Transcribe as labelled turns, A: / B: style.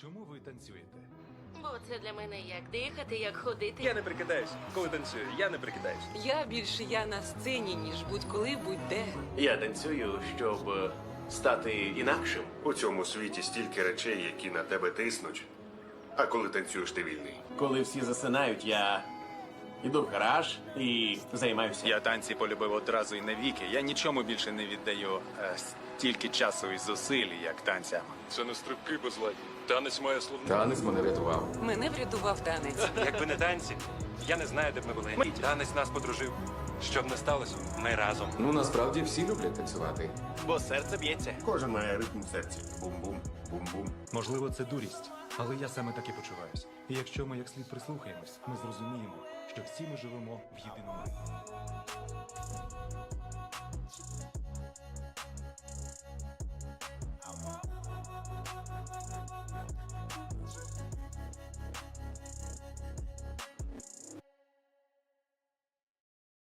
A: чому ви танцюєте?
B: Бо це для мене як дихати, як ходити.
C: Я не прикидаюсь. Коли танцюю, я не прикидаюсь.
D: Я більше я на сцені, ніж будь-коли, будь-де.
E: Я танцюю, щоб е, стати інакшим.
F: У цьому світі стільки речей, які на тебе тиснуть. А коли танцюєш, ти вільний.
E: Коли всі засинають, я іду в гараж і займаюся.
C: Я танці полюбив одразу і навіки. Я нічому більше не віддаю е, стільки часу і зусиль, як танцям.
G: Це не стрибки безладні. Танець має словно.
H: Танець мене врятував.
D: Мене врятував танець.
I: Якби не танці, я не знаю, де б ми були. Танець нас подружив. Що б не сталося, ми разом.
H: Ну насправді всі люблять танцювати.
E: Бо серце б'ється.
F: Кожен має ритм в серці. Бум-бум, бум-бум.
A: Можливо, це дурість, але я саме так і почуваюсь. І якщо ми як слід прислухаємось, ми зрозуміємо, що всі ми живемо в єдиному.